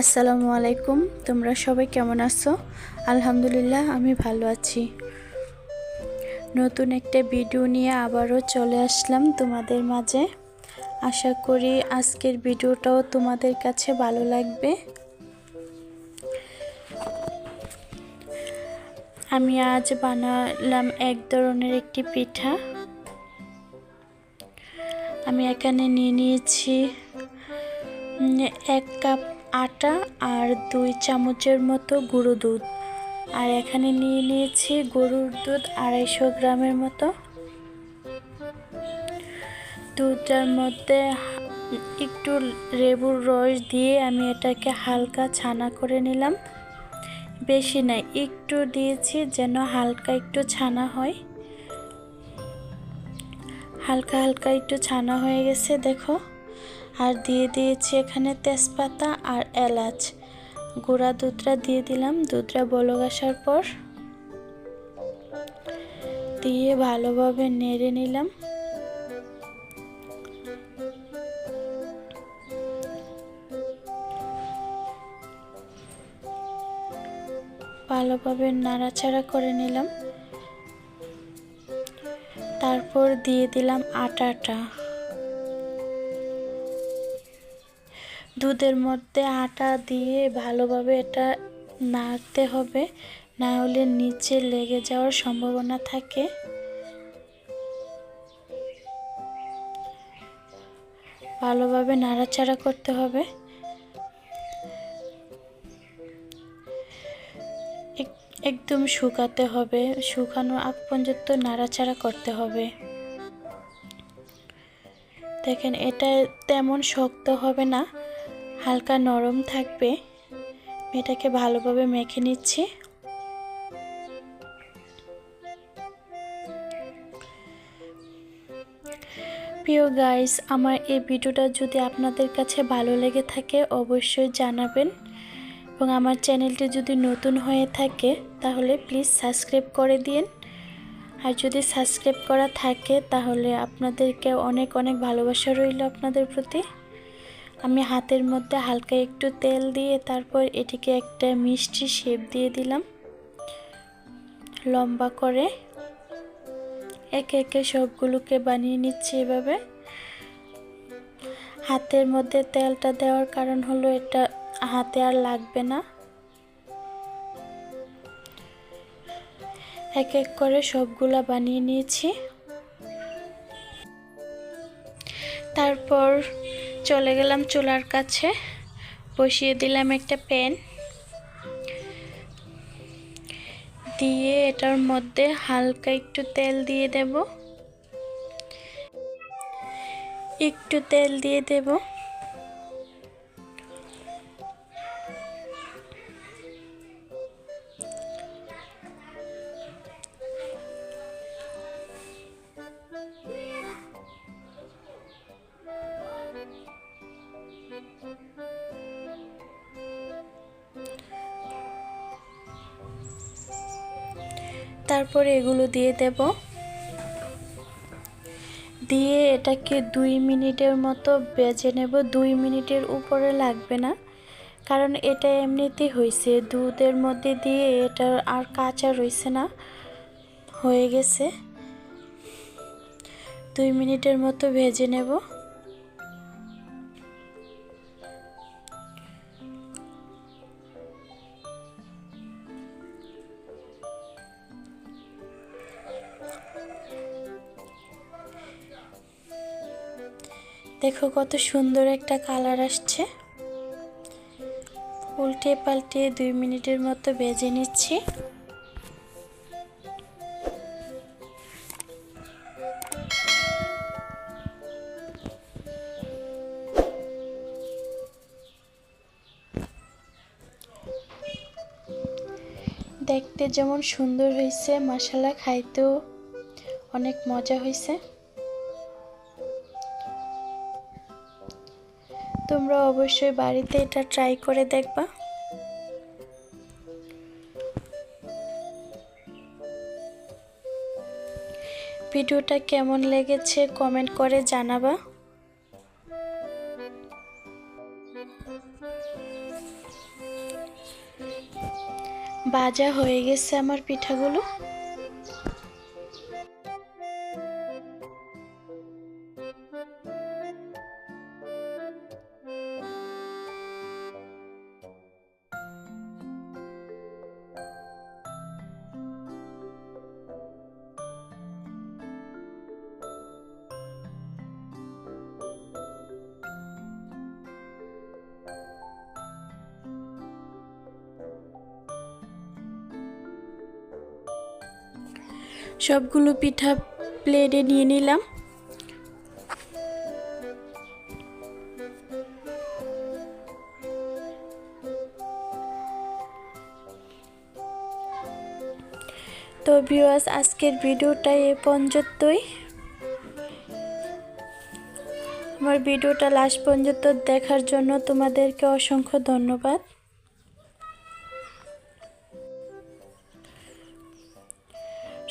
আসসালামু আলাইকুম, তোমরা সবাই কেমন আছো? আলহামদুলিল্লাহ, আমি ভালো আছি। নতুন একটা ভিডিও নিয়ে আবারও চলে আসলাম তোমাদের মাঝে। আশা করি আজকের ভিডিওটাও তোমাদের কাছে ভালো লাগবে। আমি আজ বানালাম এক ধরনের একটি পিঠা। আমি এখানে নিয়ে নিয়েছি এক কাপ আটা আর দুই চামচের মতো গুঁড়ো দুধ। আর এখানে নিয়ে নিয়েছি গরুর দুধ আড়াইশো গ্রামের মতো। দুধটার মধ্যে একটু লেবুর রস দিয়ে আমি এটাকে হালকা ছানা করে নিলাম। বেশি নাই একটু দিয়েছি যেন হালকা একটু ছানা হয়। হালকা হালকা একটু ছানা হয়ে গেছে, দেখো। আর দিয়ে দিয়েছি এখানে তেজপাতা আর এলাচ। গুঁড়া দুধটা দিয়ে দিলাম। দুধটা বলক আসার পর দিয়ে ভালোভাবে নেড়ে নিলাম। ভালোভাবে নাড়াচাড়া করে নিলাম। তারপর দিয়ে দিলাম আটাটা। দুধের মধ্যে আটা দিয়ে ভালোভাবে এটা নাড়তে হবে। না হলে নিচে লেগে যাওয়ার সম্ভাবনা থাকে। ভালোভাবে নাড়াচাড়া করতে হবে। এক- একদম শুকাতে হবে। শুকানো আগ পর্যন্ত নাড়াচাড়া করতে হবে। দেখেন, এটা তেমন শক্ত হবে না। হালকা নরম থাকবে। এটাকে ভালোভাবে মেখে নিচ্ছি। প্রিয় গাইস আমার এই ভিডিওটা যদি আপনাদের কাছে ভালো লেগে থাকে, অবশ্যই জানাবেন। এবং আমার চ্যানেলটি যদি নতুন হয়ে থাকে, তাহলে প্লিজ সাবস্ক্রাইব করে দিন। আর যদি সাবস্ক্রাইব করা থাকে, তাহলে আপনাদেরকে অনেক অনেক ভালোবাসা রইল আপনাদের প্রতি। আমি হাতের মধ্যে হালকা একটু তেল দিয়ে তারপর এটিকে একটা মিষ্টি শেপ দিয়ে দিলাম। লম্বা করে। একে একে সবগুলোকে বানিয়ে নিচ্ছি এভাবে। হাতের মধ্যে তেলটা দেওয়ার কারণ হলো এটা হাতে আর লাগবে না। এক এক করে সবগুলা বানিয়ে নিয়েছি। তারপর চলে গেলাম চুলার কাছে। বসিয়ে দিলাম একটা প্যান। দিয়ে এটার মধ্যে হালকা একটু তেল দিয়ে দেব। একটু তেল দিয়ে দেব। তারপরে এগুলো দিয়ে দেব। দিয়ে এটাকে দুই মিনিটের মতো বেজে নেব। দুই মিনিটের উপরে লাগবে না, কারণ এটা এমনিতেই হয়েছে দুধের মধ্যে দিয়ে এটা আর কাঁচা রয়েছে না, হয়ে গেছে। দুই মিনিটের মতো ভেজে নেব। দেখো কত সুন্দর একটা কালার আসছে। উল্টে পাল্টে দুই মিনিটের মতো ভেজে নিচ্ছি। দেখতে যেমন সুন্দর হয়েছে মশলা খাইতেও অনেক মজা হয়েছে। তোমরা অবশ্যই বাড়িতে এটা ট্রাই করে দেখবা। ভিডিওটা কেমন লেগেছে কমেন্ট করে জানাবা। বাজা হয়ে গেছে আমার পিঠাগুলো। সবগুলো পিঠা প্লেটে নিয়ে নিলাম। তো ভিউয়ার্স আজকের ভিডিওটা এ পর্যন্তই। আমার ভিডিওটা লাস্ট পর্যন্ত দেখার জন্য তোমাদেরকে অসংখ্য ধন্যবাদ।